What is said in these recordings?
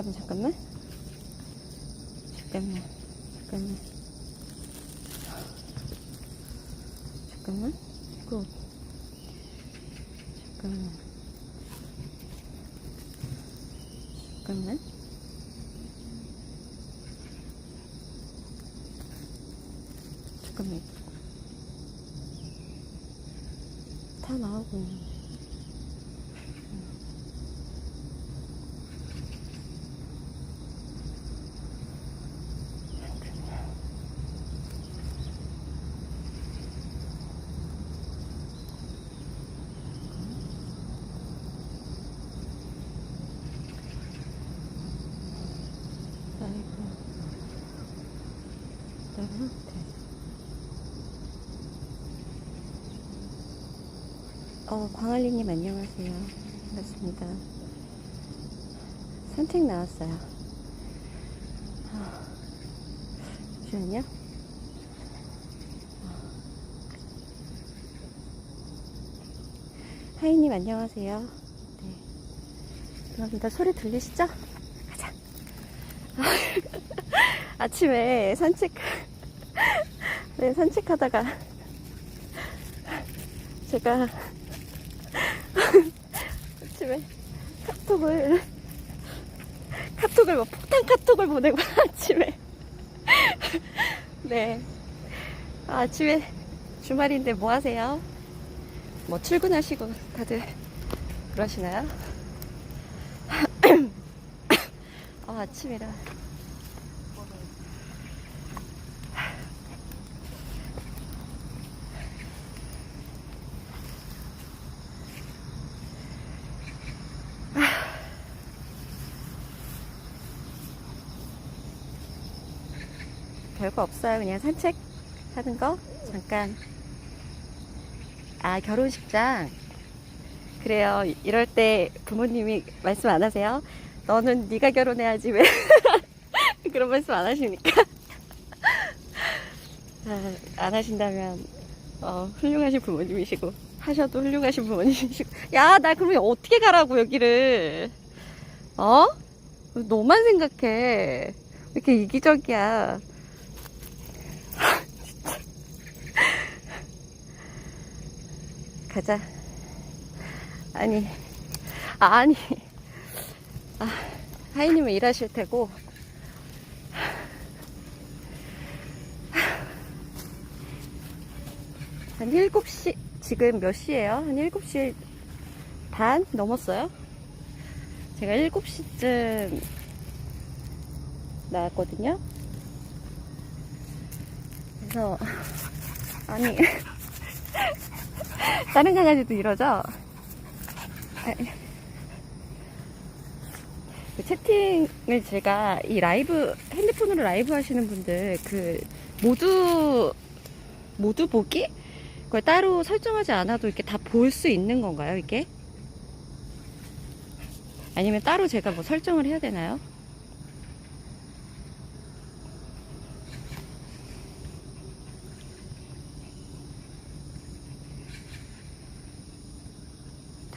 잠깐만, 잠깐만. 잠깐만, 잠깐만. 잠깐만. 굿. 잠깐만. 잠깐만. 잠깐만. 다 나오고. 아이고. 너무 돼. 어, 광알리님 안녕하세요. 반갑습니다. 산책 나왔어요. 아, 잠시만요. 하이님 안녕하세요. 네. 반갑습니다. 소리 들리시죠? 가자. 아침에 산책, 네, 산책하다가 제가 아침에 카톡을 카톡을 뭐 폭탄 카톡을 보내고 아침에 네 아, 아침에 주말인데 뭐 하세요? 뭐 출근하시고 다들 그러시나요? 아, 아침이라 별거 없어요. 그냥 산책 하는 거 잠깐. 아 결혼식장. 그래요. 이럴 때 부모님이 말씀 안 하세요? 너는 네가 결혼해야지 왜 그런 말씀 안 하십니까? 아, 안 하신다면 어, 훌륭하신 부모님이시고 하셔도 훌륭하신 부모님이시고 야 나 그러면 어떻게 가라고 여기를 어? 너만 생각해 왜 이렇게 이기적이야 가자. 아니, 아니. 아, 하이님은 일하실 테고. 한 7시, 지금 몇 시예요? 한 7시 반 넘었어요? 제가 7시쯤 나왔거든요? 그래서, 아니. 다른 강아지도 이러죠? 그 채팅을 제가 이 라이브, 핸드폰으로 라이브 하시는 분들, 그, 모두, 모두 보기? 그걸 따로 설정하지 않아도 이렇게 다 볼 수 있는 건가요, 이게? 아니면 따로 제가 뭐 설정을 해야 되나요?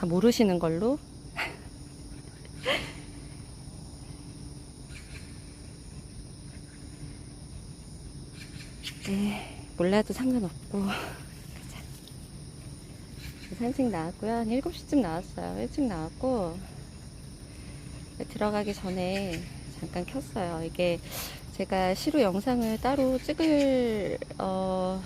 다 모르시는 걸로. 네, 몰라도 상관없고. 산책 나왔고요. 한 7시쯤 나왔어요. 일찍 나왔고. 들어가기 전에 잠깐 켰어요. 이게 제가 시로 영상을 따로 찍을, 어,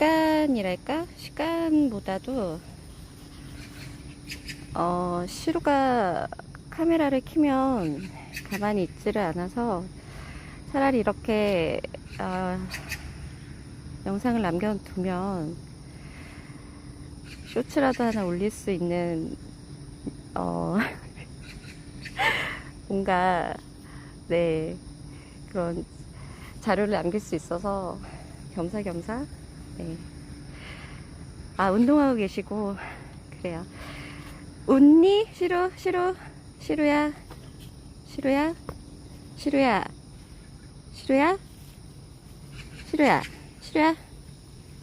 시간이랄까? 시간보다도 어, 시루가 카메라를 키면 가만히 있지를 않아서 차라리 이렇게 어, 영상을 남겨두면 쇼츠라도 하나 올릴 수 있는 어, 뭔가 네 그런 자료를 남길 수 있어서 겸사겸사 네. 아, 운동하고 계시고, 그래요. 웃니? 시루, 시루, 시루야, 시루야, 시루야, 시루야, 시루야, 시루야,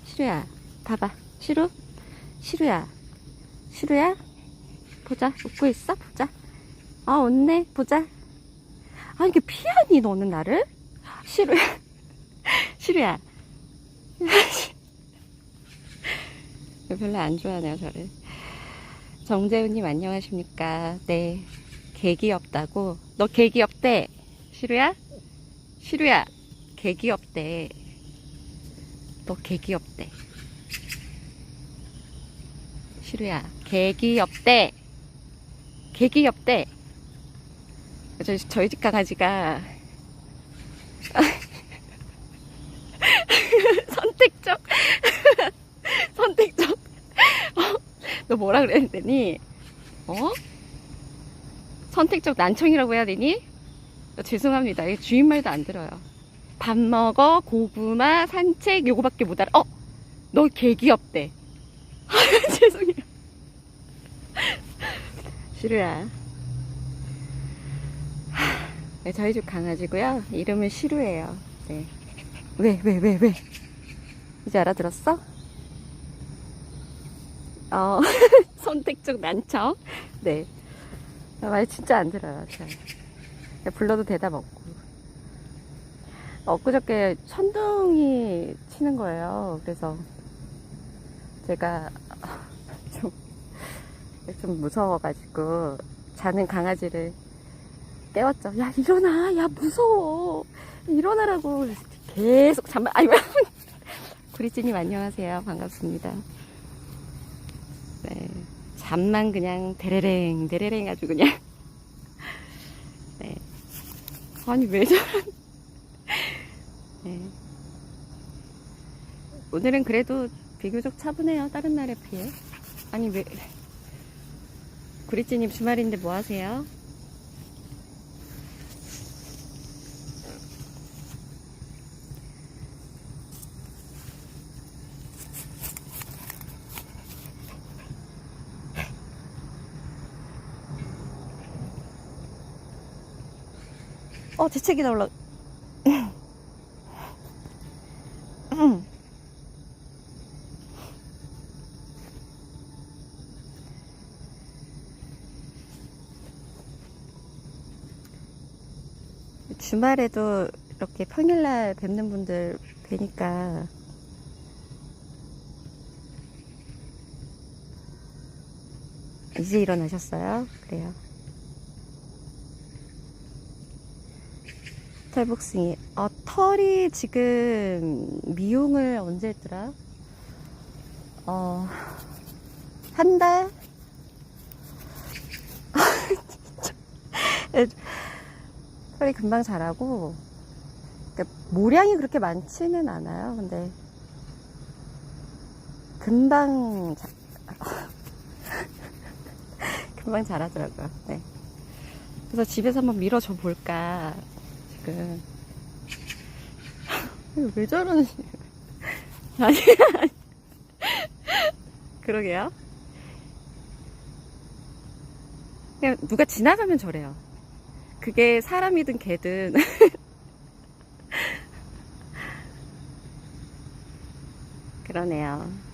시루야, 봐봐. 시루, 시루야, 시루야, 보자. 웃고 있어? 보자. 아, 없네. 보자. 아, 이게 피하니, 너는 나를? 시루야. 시루야. 별로 안 좋아하네요, 저를. 정재훈님, 안녕하십니까. 네. 개기 없다고. 너 개기 없대. 시루야? 시루야. 개기 없대. 너 개기 없대. 시루야. 개기 없대. 저희, 저희 집 강아지가 선택적 어? 너 뭐라 그랬더니 어? 선택적 난청이라고 해야 되니? 어, 죄송합니다. 주인 말도 안 들어요. 밥 먹어, 고구마, 산책, 요거밖에 못 알아. 어? 너 개귀엽대. 죄송해요. 시루야. 네, 저희 집 강아지고요. 이름은 시루예요. 네. 왜, 왜, 왜, 왜? 이제 알아들었어? 어, 선택적 난청. 네. 말 진짜 안 들어요. 잘. 불러도 대답 없고. 엊그저께 천둥이 치는 거예요. 그래서 제가 좀, 좀 무서워가지고 자는 강아지를 깨웠죠. 야, 일어나. 야, 무서워. 일어나라고. 계속 잠만, 아이고. 구리찌님 안녕하세요. 반갑습니다. 네. 잠만 그냥 데레랭, 데레랭 아주 그냥. 네. 아니, 왜 저런. 네. 오늘은 그래도 비교적 차분해요. 다른 날에 비해. 아니, 왜. 구리찌님 주말인데 뭐 하세요? 어, 재채기다 올라. 주말에도 이렇게 평일날 뵙는 분들 뵈니까 이제 일어나셨어요? 그래요. 털복숭이. 어, 털이 지금 미용을 언제 했더라? 어, 한 달? 털이 금방 자라고, 그러니까 모량이 그렇게 많지는 않아요. 근데, 금방, 자, 금방 자라더라고요. 네. 그래서 집에서 한번 밀어줘 볼까. 지금. 왜 저러는, 아니, 그러게요. 그냥 누가 지나가면 저래요. 그게 사람이든 개든. 그러네요.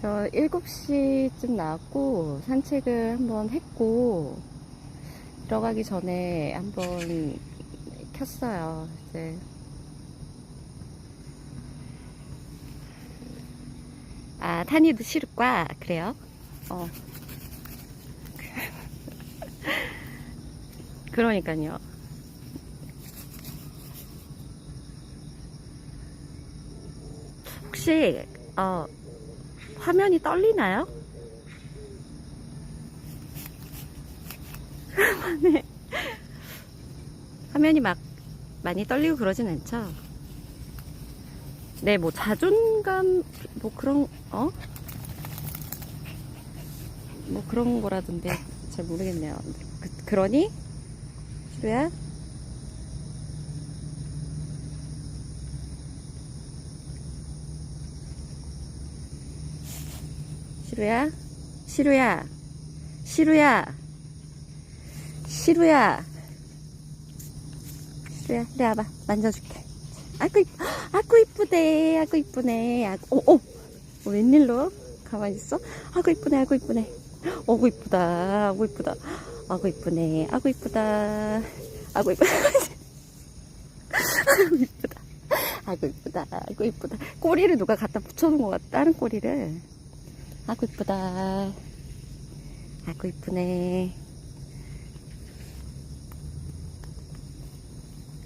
저 7시쯤 나왔고, 산책을 한번 했고, 들어가기 전에 한번 켰어요. 이제. 아, 탄이도 시륵과, 그래요? 어. 그러니까요. 혹시, 어, 화면이 떨리나요? 화면에 화면이 막 많이 떨리고 그러진 않죠? 네, 뭐 자존감 뭐 그런 어? 뭐 그런 거라던데 잘 모르겠네요. 그, 그러니 시루야? 시루야? 시루야? 시루야? 시루야? 시루야, 이리 와봐. 만져줄게. 아이고, 이쁘, 아이고, 이쁘대. 아이고, 이쁘네. 아이고, 오, 오. 어, 웬일로? 가만히 있어. 아구 이쁘네, 아구 이쁘네. 어구 이쁘다, 아구 이쁘다. 아구 이쁘네, 아구 이쁘다. 아구 이쁘다. 아구 이쁘다. 아구 이쁘다, 아구 이쁘다. 꼬리를 누가 갖다 붙여놓은 것 같다, 다른 꼬리를. 아구 이쁘다. 아구 이쁘네.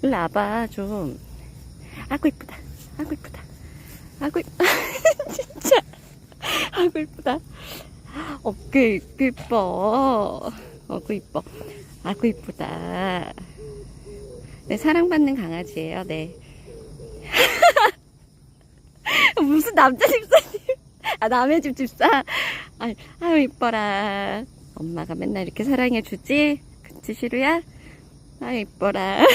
일로 와봐, 좀. 아구 이쁘다. 아구 이쁘다. 아구 이쁘다. 진짜. 아구 이쁘다. 어깨 이뻐. 어구 이뻐. 아구 이쁘다. 네, 사랑받는 강아지예요, 네. 무슨 남자 집사님. 아, 남의 집 집사. 아, 아유, 이뻐라. 엄마가 맨날 이렇게 사랑해주지? 그치, 시루야? 아유, 이뻐라.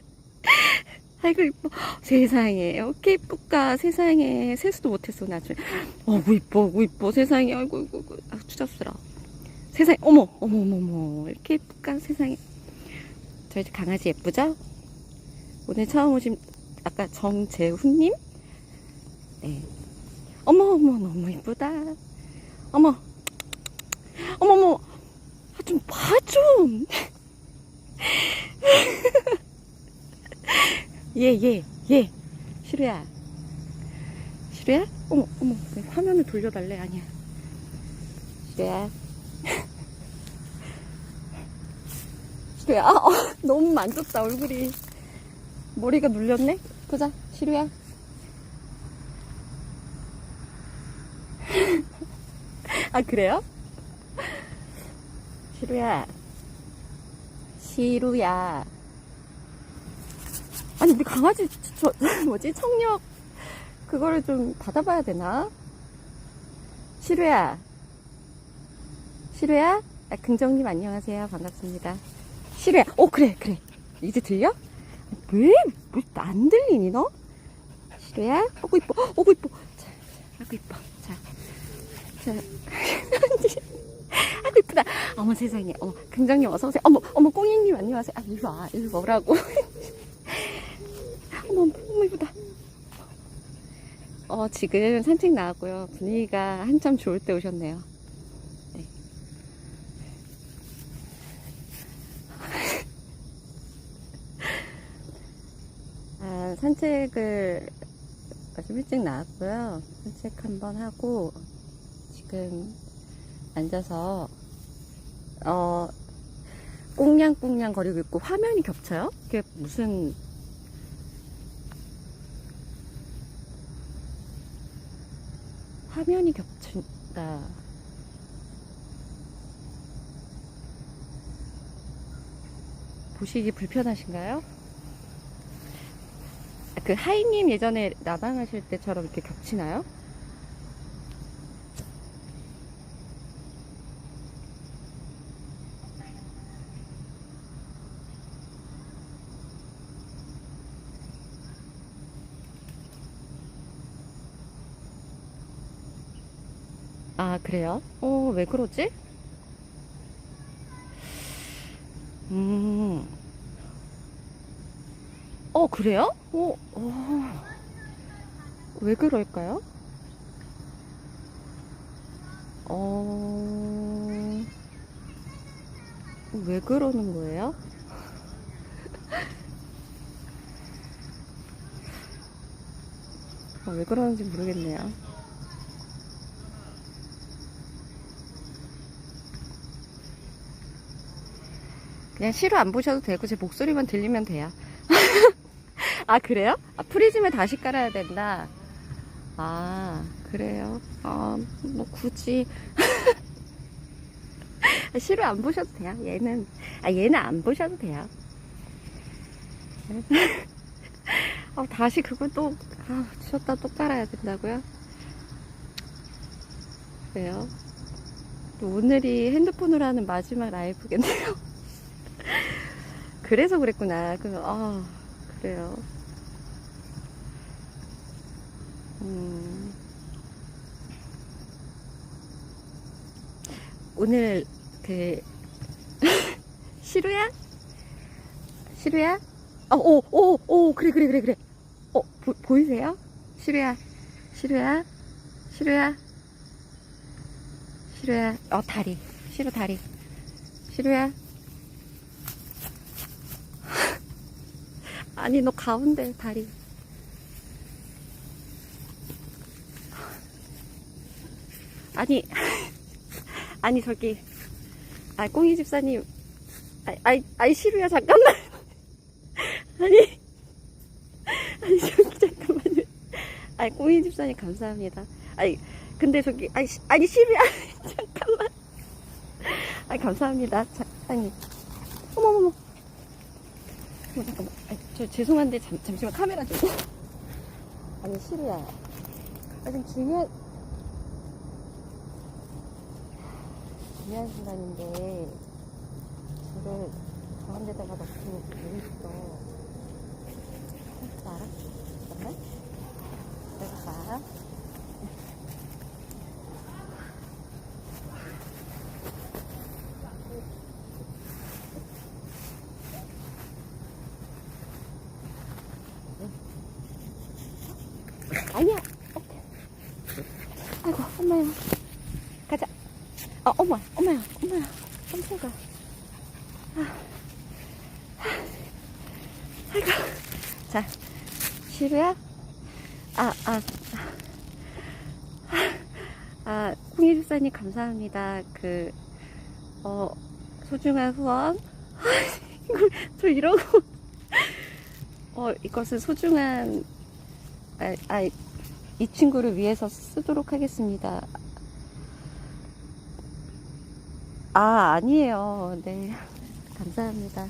아이고, 이뻐. 세상에. 어깨 이쁠까? 세상에. 세수도 못했어, 나중에. 어구, 이뻐, 어구, 이뻐. 세상에. 아이고, 아이고, 아이고. 아, 추잡스러워. 세상에. 어머, 어머, 어머, 어머. 이렇게 이쁠까? 세상에. 저희 집 강아지 예쁘죠? 오늘 처음 오신, 아까 정재훈님? 네. 어머, 어머, 너무 이쁘다. 어머. 어머, 어머. 아, 좀 봐, 좀. 얘, 얘, 얘. 시루야. 시루야? 어머, 어머. 왜 화면을 돌려달래? 아니야. 시루야. 시루야. 아, 어, 너무 만졌다, 얼굴이. 머리가 눌렸네? 보자, 시루야. 아, 그래요? 시루야. 시루야. 아니, 우리 강아지, 저, 저 뭐지? 청력, 그거를 좀 받아봐야 되나? 시루야. 시루야? 아, 긍정님 안녕하세요. 반갑습니다. 시루야. 오, 그래, 그래. 이제 들려? 왜, 왜안 들리니, 너? 시루야? 어구, 이뻐. 어구, 이뻐. 자, 아구, 이뻐. 자. 자. 아구, 이쁘다. 어머, 세상에. 어머, 긍정님 어서오세요. 어머, 어머, 꽁이님 안녕하세요. 아, 이리 와. 이리 와라고. 어머, 어머, 이쁘다. 어, 지금 산책 나왔고요. 분위기가 한참 좋을 때 오셨네요. 네. 아, 산책을 좀 일찍 나왔고요. 산책 한번 하고, 지금 앉아서, 어, 꽁냥꽁냥 거리고 있고, 화면이 겹쳐요? 그게 무슨, 화면이 겹친다. 보시기 불편하신가요? 아, 그 하이님 예전에 나방하실 때처럼 이렇게 겹치나요? 그래요? 어, 왜 그러지? 음. 어, 그래요? 어, 어. 왜 그럴까요? 어, 왜 그러는 거예요? 어, 왜 그러는지 모르겠네요. 그냥 시로 안 보셔도 되고 제 목소리만 들리면 돼요. 아 그래요? 아 프리즘에 다시 깔아야 된다. 아 그래요? 아뭐 굳이 시로 안 보셔도 돼요. 얘는 아 얘는 안 보셔도 돼요. 아 다시 그걸 또 아, 주셨다 또 깔아야 된다고요? 그래요? 또 오늘이 핸드폰으로 하는 마지막 라이브겠네요. 그래서 그랬구나. 그, 아, 그래요. 음. 오늘, 그, 시루야? 시루야? 어, 오, 오, 오, 그래, 그래, 그래, 그래. 어, 보, 보이세요? 시루야, 시루야, 시루야, 시루야, 어, 다리. 시루 다리. 시루야. 아니, 너 가운데 다리. 아니, 아니, 저기. 아, 꽁이 집사님. 아이, 아이, 아이, 시루야, 잠깐만. 아니. 아니, 저기, 잠깐만요. 아이, 꽁이 집사님, 감사합니다. 아이, 근데 저기, 아니, 시- 아니, 시루야. 잠깐만. 아이, 감사합니다. 자, 아니. 어머머머. 어머, 잠깐만. 아이, 저, 죄송한데, 잠, 잠시만 카메라 좀. 아니, 시루야. 아, 좀 중요한, 중요한 순간인데, 저를 가운데다가 넣고 왜 있어. 어, 알아? 잠깐만. 내가 봐. 아니야. 아이고, 엄마야. 가자. 어, 엄마, 엄마야, 엄마야. 깜짝아. 아. 아이고. 자, 시루야? 아, 아. 아, 홍희 집사님 감사합니다. 그, 어, 소중한 후원. 이거, 저 이러고. 어, 이것은 소중한, 아, 아, 이 친구를 위해서 쓰도록 하겠습니다. 아, 아니에요. 네. 감사합니다.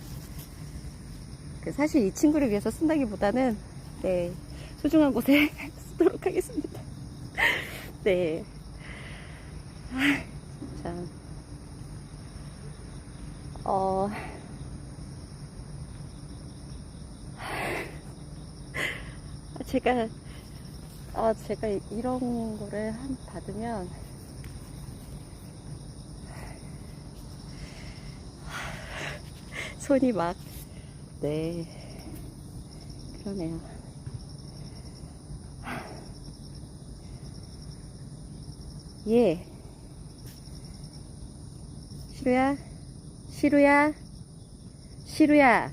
그 사실 이 친구를 위해서 쓴다기보다는, 네. 소중한 곳에 쓰도록 하겠습니다. 네. 아, 참. 어. 아, 제가, 아, 제가 이런 거를 한, 받으면, 손이 막, 네. 그러네요. 예. 시루야? 시루야? 시루야?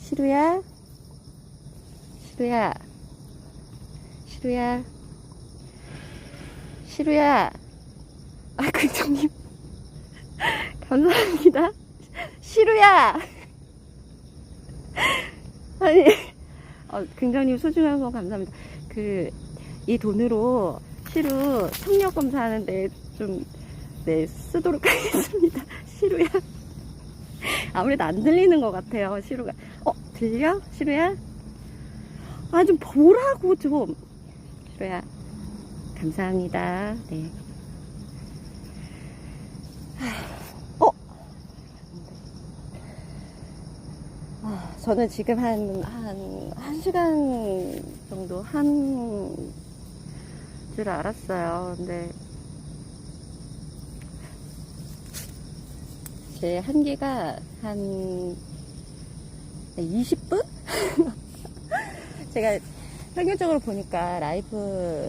시루야? 시루야? 시루야? 시루야? 아, 긍정님. 감사합니다. 시루야! 아니, 어, 긍정님 소중한 거 감사합니다. 그, 이 돈으로 시루 청력 검사하는데 좀, 네, 쓰도록 하겠습니다. 시루야. 아무래도 안 들리는 것 같아요, 시루가. 어, 들려? 시루야? 아, 좀 보라고, 좀. 시루야. 감사합니다. 네. 어? 아, 저는 지금 한, 한, 한 시간 정도 한 줄 알았어요. 근데, 제 한계가 한 20분? 제가 평균적으로 보니까 라이브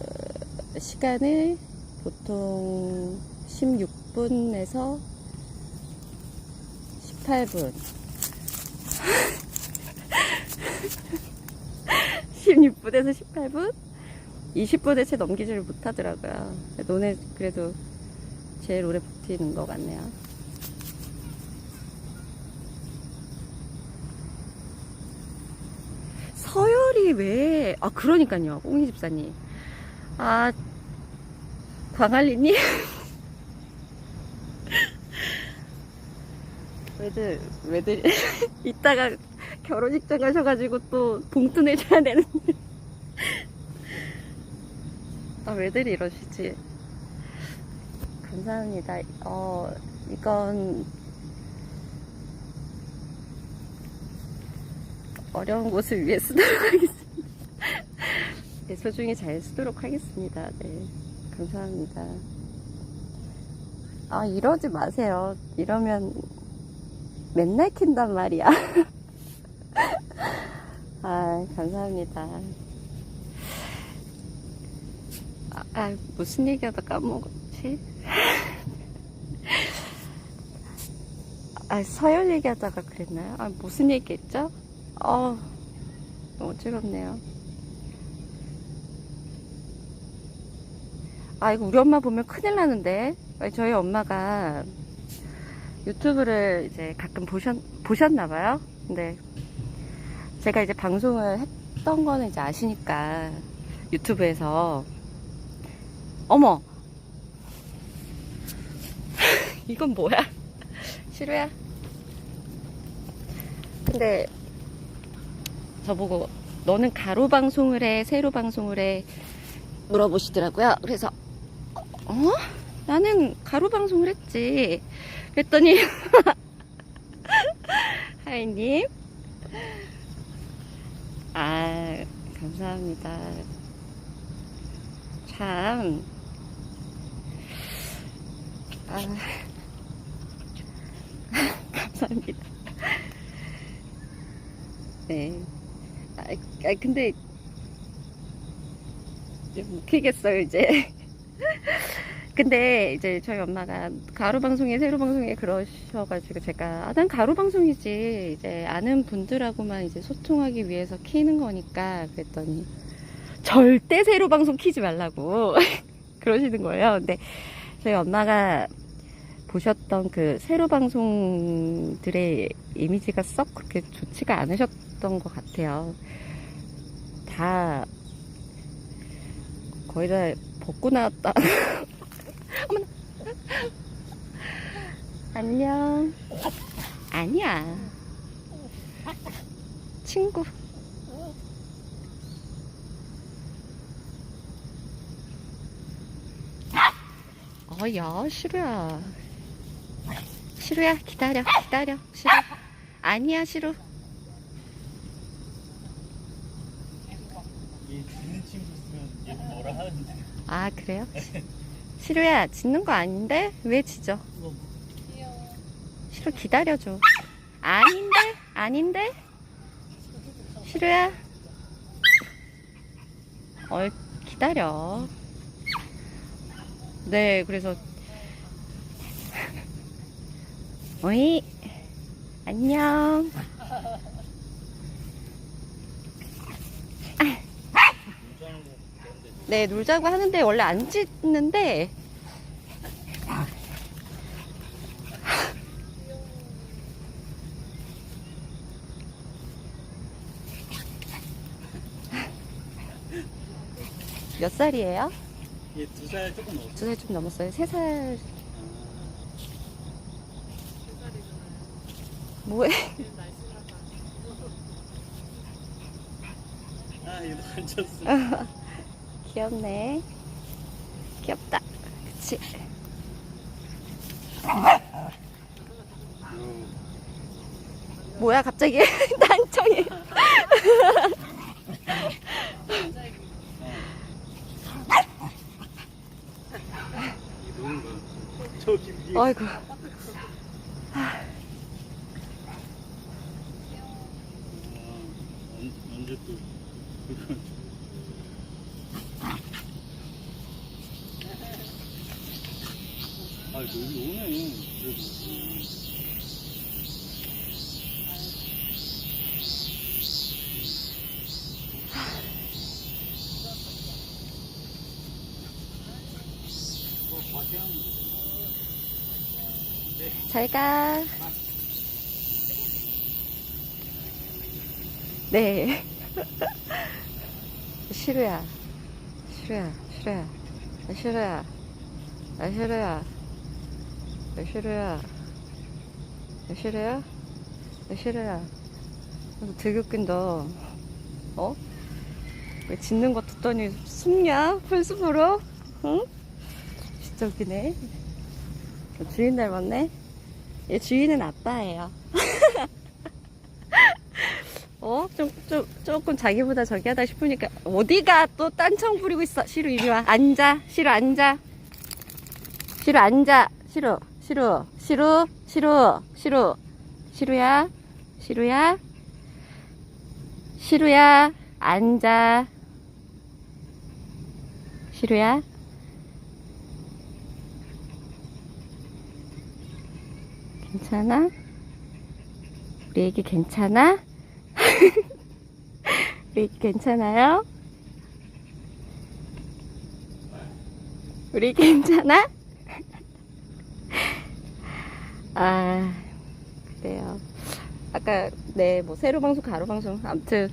시간을 보통 16분에서 18분. 16분에서 18분? 20분에 채 넘기지를 못하더라고요. 너네 그래도 제일 오래 버티는 것 같네요. 서열이 왜, 아, 그러니까요. 꽁이 집사님. 아, 광안리님? 왜들, 왜들, 이따가 결혼식장 가셔가지고 또 봉투 내줘야 되는데. 아, 왜들 이러시지? 감사합니다. 어, 이건 어려운 곳을 위해 쓰도록 하겠습니다. 네, 소중히 잘 쓰도록 하겠습니다. 네, 감사합니다. 아, 이러지 마세요. 이러면 맨날 킨단 말이야. 아, 감사합니다. 아, 아, 무슨 얘기하다 까먹었지? 아, 서열 얘기하다가 그랬나요? 아, 무슨 얘기했죠? 어, 어지럽네요. 아, 이거 우리 엄마 보면 큰일 나는데? 저희 엄마가 유튜브를 이제 가끔 보셨, 보셨나봐요. 근데 제가 이제 방송을 했던 거는 이제 아시니까 유튜브에서 어머! 이건 뭐야? 시루야? 근데 저보고 너는 가로 방송을 해 세로 방송을 해 물어보시더라고요. 그래서 어? 나는 가로 방송을 했지. 그랬더니 하이님 아 감사합니다 참 아, 감사합니다. 네. 아, 아, 근데, 좀 웃기겠어요, 이제. 근데, 이제 저희 엄마가 가로 방송에, 세로 방송에 그러셔가지고 제가, 아, 난 가로 방송이지. 이제 아는 분들하고만 이제 소통하기 위해서 키는 거니까. 그랬더니, 절대 세로 방송 키지 말라고. 그러시는 거예요. 근데, 저희 엄마가 보셨던 그 세로 방송들의 이미지가 썩 그렇게 좋지가 않으셨던 것 같아요. 다 거의 다 벗고 나왔다. 어머나. 안녕. 아니야. 친구. 어야 시루야 시루야 기다려 기다려 시루 아니야 시루 아 그래요 시루야 짖는 거 아닌데? 왜 짖어? 시루 기다려줘. 아닌데? 아닌데? 시루야? 어 기다려. 네 그래서. 어이 안녕 놀자는 거 그런데 네 놀자고 하는데 원래 안 짖는데 몇 살이에요? 얘두 살 조금 넘었어 두살 좀 넘었어요. 세 살 뭐해? 아 얘도 앉았어 귀엽네. 귀엽다. 그치? 뭐야 갑자기 난청이 아이고 아, 언- 언제 또 그걸 아 여기 오 네 잘 가. 네. 시루야. 시루야. 시루야. 아, 시루야. 아, 시루야. 아, 시루야. 아, 시루야. 아, 시루야. 너 되게 웃긴다. 어? 왜 짖는 거 듣더니 숨냐? 풀숲으로? 응? 진짜 웃기네. 주인 닮았네? 얘 주인은 아빠예요. 어? 좀, 좀, 조금 자기보다 저기 하다 싶으니까, 어디가 또 딴청 부리고 있어. 시루, 이리 와. 앉아. 시루, 앉아. 시루, 앉아. 시루, 시루, 시루, 시루, 시루. 시루야. 시루야. 시루야. 앉아. 시루야? 괜찮아? 우리 애기 괜찮아? 우리 애기 괜찮아요? 우리 괜찮아? 아, 그래요. 아까, 네, 뭐, 세로 방송, 가로 방송, 아무튼,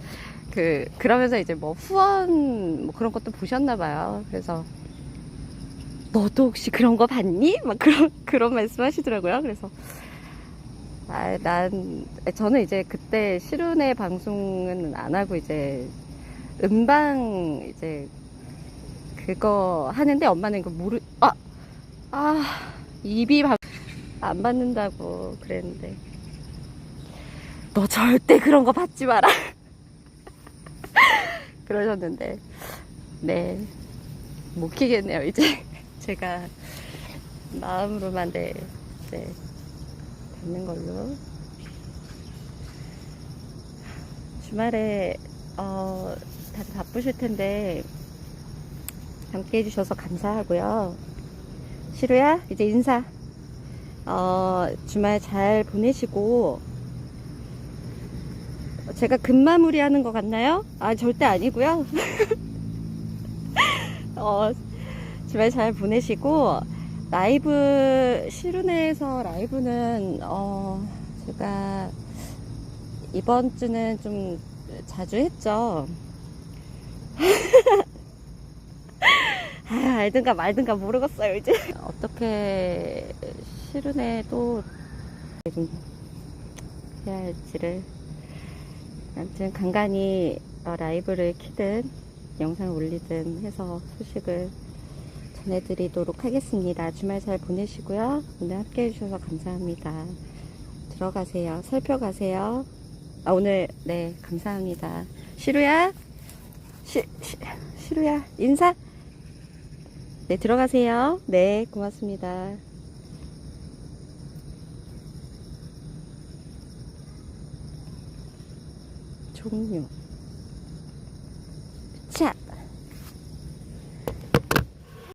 그, 그러면서 이제 뭐, 후원, 뭐 그런 것도 보셨나 봐요. 그래서, 너도 혹시 그런 거 봤니? 막 그런, 그런 말씀 하시더라고요. 그래서, 아, 난, 저는 이제 그때 시륜의 방송은 안 하고 이제, 음방, 이제, 그거 하는데 엄마는 그 모르, 아, 아, 입이 바- 안 받는다고 그랬는데. 너 절대 그런 거 받지 마라. 그러셨는데, 네. 못 키겠네요, 이제. 제가 마음으로만 네, 네. 받는 걸로. 주말에, 어, 다들 바쁘실 텐데, 함께 해주셔서 감사하고요. 시루야, 이제 인사. 어, 주말 잘 보내시고, 제가 금마무리 하는 것 같나요? 아, 절대 아니고요. 어, 주말 잘 보내시고, 라이브, 시루네에서 라이브는, 어, 제가 이번 주는 좀 자주 했죠. 아, 알든가 말든가 모르겠어요, 이제. 어떻게 실은에도 좀 해야 할지를. 아무튼 간간히 어, 라이브를 키든 영상을 올리든 해서 소식을 전해드리도록 하겠습니다. 주말 잘 보내시고요. 오늘 함께 해주셔서 감사합니다. 들어가세요. 살펴가세요. 아, 오늘, 네, 감사합니다. 시루야? 시, 시, 시루야, 인사? 네, 들어가세요. 네, 고맙습니다. 종료. 자,